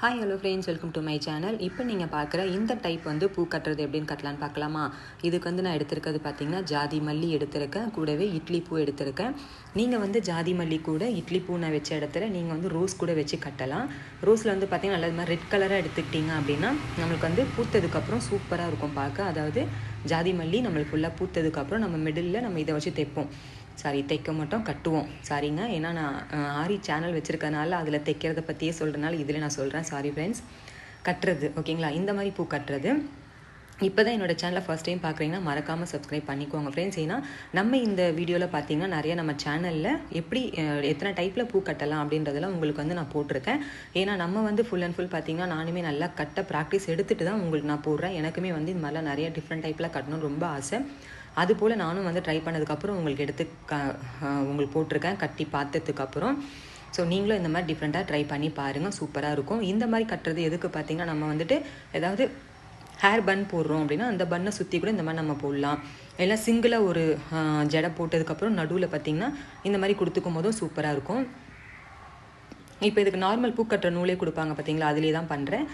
Hi hello friends welcome to my channel இப்போ நீங்கள் பார்க்குற இந்த டைப் வந்து பூ கட்டுறது எப்படின்னு கட்டலான்னு பார்க்கலாமா? இதுக்கு வந்து நான் எடுத்திருக்கிறது பார்த்தீங்கன்னா ஜாதி மல்லி எடுத்திருக்கேன். கூடவே இட்லி பூ எடுத்திருக்கேன். நீங்கள் வந்து ஜாதி மல்லி கூட இட்லி பூ நான் வச்ச இடத்துல நீங்கள் வந்து ரோஸ் கூட வச்சு கட்டலாம். ரோஸில் வந்து பார்த்தீங்கன்னா நல்லது மாதிரி ரெட் கலராக எடுத்துக்கிட்டிங்க அப்படின்னா நம்மளுக்கு வந்து பூத்ததுக்கப்புறம் சூப்பராக இருக்கும் பார்க்க. அதாவது ஜாதி மல்லி நம்மளுக்கு ஃபுல்லாக பூத்ததுக்கப்புறம் நம்ம மிடில் நம்ம இதை வச்சு தைப்போம். சாரி தைக்க மட்டும் கட்டுவோம். சாரிங்க ஏன்னா நான் ஆரி சேனல் வச்சுருக்கனால அதில் தைக்கிறத பற்றியே சொல்கிறனால இதில் நான் சொல்கிறேன் சாரி ஃப்ரெண்ட்ஸ் கட்டுறது ஓகேங்களா இந்த மாதிரி பூ கட்டுறது. இப்போ தான் என்னோட சேனலை ஃபஸ்ட் டைம் பார்க்குறீங்கன்னா மறக்காமல் சப்ஸ்கிரைப் பண்ணிக்கோங்க ஃப்ரெண்ட்ஸ் ஏன்னா நம்ம இந்த வீடியோவில் பார்த்தீங்கன்னா நிறைய நம்ம சேனலில் எப்படி எத்தனை டைப்பில் பூ கட்டலாம் அப்படின்றதெல்லாம் உங்களுக்கு வந்து நான் போட்டிருக்கேன். ஏன்னா நம்ம வந்து ஃபுல் அண்ட் ஃபுல் பார்த்தீங்கன்னா நானுமே நல்லா கட்ட ப்ராக்டிஸ் எடுத்துகிட்டு தான் உங்களுக்கு நான் போடுறேன். எனக்குமே வந்து இந்த மாதிரிலாம் நிறைய டிஃப்ரெண்ட் டைப்பில் கட்டணும்னு ரொம்ப ஆசை. அதுபோல் நானும் வந்து ட்ரை பண்ணதுக்கப்புறம் உங்களுக்கு எடுத்து க உங்களுக்கு போட்டிருக்கேன். கட்டி பார்த்ததுக்கப்புறம் ஸோ நீங்களும் இந்த மாதிரி டிஃப்ரெண்ட்டாக ட்ரை பண்ணி பாருங்கள் சூப்பராக இருக்கும். இந்த மாதிரி கட்டுறது எதுக்கு பார்த்தீங்கன்னா நம்ம வந்துட்டு ஏதாவது ஹேர் பன் போடுறோம் அப்படின்னா அந்த பண்ணை சுற்றி கூட இந்த மாதிரி நம்ம போடலாம். எல்லாம் சிங்கிளாக ஒரு ஜடை போட்டதுக்கப்புறம் நடுவில் பார்த்தீங்கன்னா இந்த மாதிரி கொடுத்துக்கும் போதும் சூப்பராக இருக்கும். இப்போ இதுக்கு நார்மல் பூ கட்டுற நூலே கொடுப்பாங்க பார்த்தீங்களா அதிலே தான் பண்ணுறேன்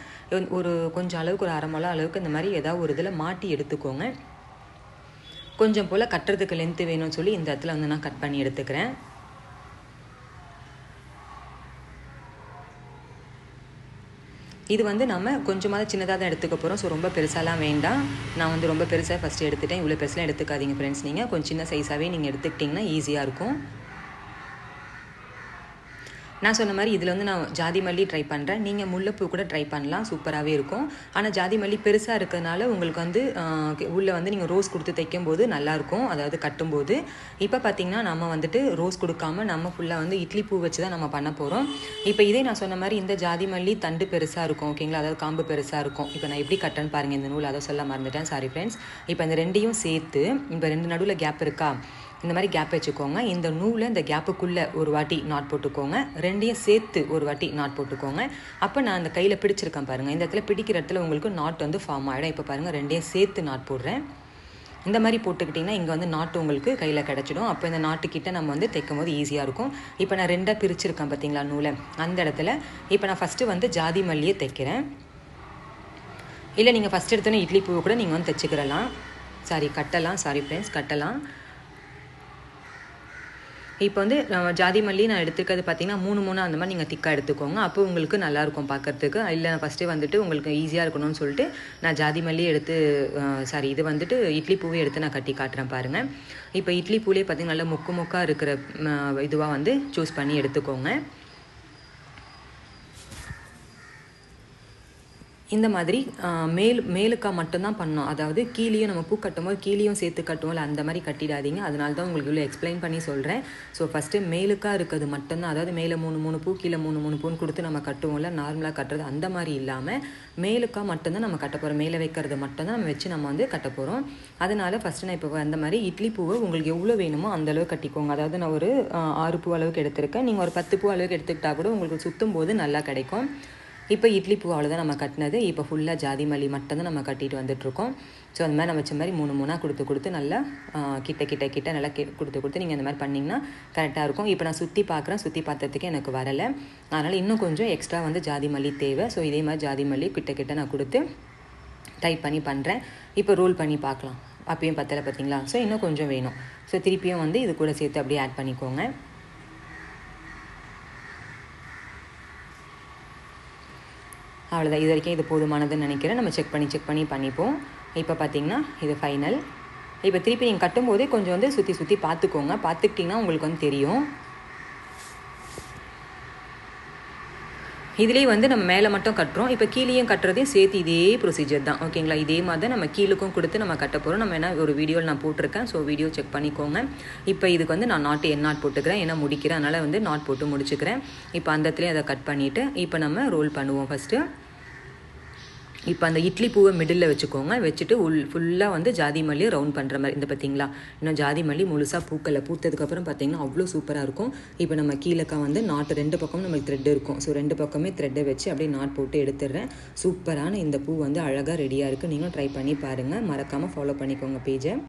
ஒரு கொஞ்சம் அளவுக்கு ஒரு அரை முளம் அளவுக்கு இந்த மாதிரி ஏதாவது ஒரு இதில் மாட்டி எடுத்துக்கோங்க. கொஞ்சம் போல் கட்டுறதுக்கு லென்த்து வேணும்னு சொல்லி இந்த இடத்துல வந்து நான் கட் பண்ணி எடுத்துக்கிறேன். இது வந்து நம்ம கொஞ்சமாக சின்னதாக தான் எடுத்துக்க போகிறோம் ஸோ ரொம்ப பெருசாலாம் வேண்டாம். நான் வந்து ரொம்ப பெருசாக ஃபஸ்ட்டு எடுத்துட்டேன். இவ்வளோ பெருசாக எடுத்துக்காதீங்க ஃப்ரெண்ட்ஸ் நீங்கள் கொஞ்சம் சின்ன சைஸாகவே நீங்கள் எடுத்துக்கிட்டிங்கன்னா ஈஸியாக இருக்கும். நான் சொன்ன மாதிரி இதில் வந்து நான் ஜாதி மல்லி ட்ரை பண்ணுறேன் நீங்கள் முல்லைப்பூ கூட ட்ரை பண்ணலாம். சூப்பராகவே இருக்கும். ஆனால் ஜாதி மல்லி பெருசாக இருக்கிறதுனால உங்களுக்கு வந்து உள்ளே வந்து நீங்கள் ரோஸ் கொடுத்து தைக்கும் போது நல்லாயிருக்கும் அதாவது கட்டும்போது. இப்போ பார்த்தீங்கன்னா நம்ம வந்துட்டு ரோஸ் கொடுக்காம நம்ம ஃபுல்லாக வந்து இட்லி பூ வச்சு தான் நம்ம பண்ண போகிறோம் இப்போ இதே நான் சொன்ன மாதிரி இந்த ஜாதி மல்லி தண்டு பெருசாக இருக்கும் ஓகேங்களா அதாவது காம்பு பெருசாக இருக்கும். இப்போ நான் எப்படி கட்டேன்னு பாருங்கள் இந்த நூல். அதை சொல்ல மறந்துட்டேன். சாரி ஃப்ரெண்ட்ஸ் இப்போ இந்த ரெண்டையும் சேர்த்து இப்போ ரெண்டு நடுவில் கேப் இருக்கா? இந்த மாதிரி கேப் வச்சுக்கோங்க. இந்த நூலை இந்த கேப்புக்குள்ளே ஒரு வாட்டி நாட் போட்டுக்கோங்க. ரெண்டையும் சேர்த்து ஒரு வாட்டி நாட் போட்டுக்கோங்க. அப்போ நான் அந்த கையில் பிடிச்சிருக்கேன் பாருங்கள் இந்த இடத்துல பிடிக்கிற இடத்துல உங்களுக்கு நாட் வந்து ஃபார்ம் ஆகிடும் இப்போ பாருங்கள் ரெண்டையும் சேர்த்து நாட் போடுறேன். இந்த மாதிரி போட்டுக்கிட்டிங்கன்னா இங்கே வந்து நாட்டு உங்களுக்கு கையில் கிடச்சிடும். அப்போ இந்த நாட்டுக்கிட்ட நம்ம வந்து தைக்கும் போது ஈஸியாக இருக்கும். இப்போ நான் ரெண்டாக பிரிச்சிருக்கேன் பார்த்தீங்களா நூலை? அந்த இடத்துல. இப்போ நான் ஃபஸ்ட்டு வந்து ஜாதி மல்லியை தைக்கிறேன். இல்லை நீங்கள் ஃபஸ்ட் எடுத்தோன்னே இட்லி பூவை கூட நீங்கள் வந்து தைச்சிக்கிறலாம் சாரி கட்டலாம். சாரி ஃப்ரெண்ட்ஸ் கட்டலாம். இப்போ வந்து ஜாதி மல்லி நான் எடுத்துக்கிறது பார்த்தீங்கன்னா மூணு மூணு அந்த மாதிரி நீங்கள் திக்காக எடுத்துக்கோங்க. அப்போ உங்களுக்கு நல்லாயிருக்கும் பார்க்கறதுக்கு இல்லை நான் ஃபஸ்ட்டே வந்துட்டு உங்களுக்கு ஈஸியாக இருக்கணும்னு சொல்லிட்டு நான் ஜாதி மல்லி எடுத்து சாரி இது வந்துட்டு இட்லி பூவே எடுத்து நான் கட்டி காட்டுறேன் பாருங்கள் இப்போ இட்லி பூலே பார்த்தீங்கன்னா நல்லா மொக்கு மொக்காக இருக்கிற இதுவாக வந்து சூஸ் பண்ணி எடுத்துக்கோங்க. இந்த மாதிரி மேல் மேலுக்கா மட்டும்தான் பண்ணோம் அதாவது கீழேயும் நம்ம பூ கட்டும்போது கீழேயும் சேர்த்து கட்டுவோம்ல அந்த மாதிரி கட்டிடாதீங்க. அதனால தான் உங்களுக்கு இவ்வளோ எக்ஸ்பிளைன் பண்ணி சொல்கிறேன் ஸோ ஃபஸ்ட்டு மேலுக்கா இருக்கிறது மட்டும்தான். அதாவது மேலே மூணு மூணு பூ கீழே மூணு மூணு பூன்னு கொடுத்து நம்ம கட்டுவோம்ல நார்மலாக கட்டுறது அந்த மாதிரி இல்லாமல் மேலுக்கா மட்டும்தான் நம்ம கட்ட போகிறோம் மேலே வைக்கிறது மட்டும்தான் நம்ம வச்சு நம்ம வந்து கட்ட போகிறோம் அதனால் ஃபஸ்ட்டு நான் இப்போ அந்த மாதிரி இட்லி பூவை உங்களுக்கு எவ்வளோ வேணுமோ அந்த அளவு கட்டிக்கோங்க. அதாவது நான் ஒரு ஆறு பூ அளவுக்கு எடுத்திருக்கேன். நீங்கள் ஒரு பத்து பூ அளவுக்கு எடுத்துக்கிட்டால் கூட உங்களுக்கு சுற்றும் போது நல்லா கிடைக்கும். இப்போ இட்லி பூ அவ்வளோதான் நம்ம கட்டினது. இப்போ ஃபுல்லாக ஜாதி மல்லி மட்டும்தான் நம்ம கட்டிட்டு வந்துட்டுருக்கோம். ஸோ அந்த மாதிரி நம்ம வச்ச மாதிரி மூணு மூணாக கொடுத்து கொடுத்து நல்லா கிட்ட கிட்ட கிட்ட நல்லா கி கொடுத்து கொடுத்து நீங்கள் அந்த மாதிரி பண்ணிங்கன்னா கரெக்டாக இருக்கும். இப்போ நான் சுற்றி பார்க்குறேன். சுற்றி பார்த்ததுக்கு எனக்கு வரலை. அதனால் இன்னும் கொஞ்சம் எக்ஸ்ட்ரா வந்து ஜாதி மல்லி தேவை. ஸோ இதே மாதிரி ஜாதி மல்லி கிட்ட கிட்ட நான் கொடுத்து டைப் பண்ணி பண்ணுறேன் இப்போ ரோல் பண்ணி பார்க்கலாம். அப்பயும் பத்தலை பார்த்தீங்களா? ஸோ இன்னும் கொஞ்சம் வேணும். ஸோ திருப்பியும் வந்து இது கூட சேர்த்து அப்படியே ஆட் பண்ணிக்கோங்க. அவ்வளோதான் இது வரைக்கும் இது போதுமானதுன்னு நினைக்கிறேன். நம்ம செக் பண்ணி செக் பண்ணி பண்ணிப்போம். இப்போ பார்த்தீங்கன்னா இது ஃபைனல் இப்போ திருப்பி நீங்கள் கட்டும்போதே கொஞ்சம் வந்து சுற்றி சுற்றி பார்த்துக்கோங்க பார்த்துக்கிட்டிங்கன்னா உங்களுக்கு வந்து தெரியும். இதுலேயே வந்து நம்ம மேலே மட்டும் கட்டுறோம். இப்போ கீழேயும் கட்டுறதையும் சேர்த்து இதே ப்ரொசீஜர் தான். ஓகேங்களா இதே மாதிரி தான் நம்ம கீழுக்கும் கொடுத்து நம்ம கட்ட போகிறோம் நம்ம என்ன ஒரு வீடியோவில் நான் போட்டிருக்கேன். ஸோ வீடியோ செக் பண்ணிக்கோங்க. இப்போ இதுக்கு வந்து நான் நாட்டு என் நாட் போட்டுக்கிறேன். ஏன்னா முடிக்கிறேன். அதனால் வந்து நாட் போட்டு முடிச்சுக்கிறேன். இப்போ அந்த இடத்துலையும் அதை கட் பண்ணிவிட்டு இப்போ நம்ம ரோல் பண்ணுவோம் ஃபஸ்ட்டு இப்போ அந்த இட்லி பூவை மிடில் வச்சுக்கோங்க. வச்சுட்டு உள் ஃபுல்லாக வந்து ஜாதி மல்லி ரவுண்ட் பண்ணுற மாதிரி. இந்த பார்த்தீங்களா? இன்னும் ஜாதி மல்லி முழுசாக பூக்கலை பூத்ததுக்கப்புறம் பார்த்தீங்கன்னா அவ்வளோ சூப்பராக இருக்கும். இப்போ நம்ம கீழக்கா வந்து நாட்டு ரெண்டு பக்கமும் நம்மளுக்கு த்ரெட் இருக்கும். ஸோ ரெண்டு பக்கமே த்ரெட்டை வச்சு அப்படியே நாட் போட்டு எடுத்துடுறேன். சூப்பரான இந்த பூ வந்து அழகாக ரெடியாக இருக்குது நீங்களும் ட்ரை பண்ணி பாருங்கள் மறக்காமல் ஃபாலோ பண்ணிக்கோங்க பேஜை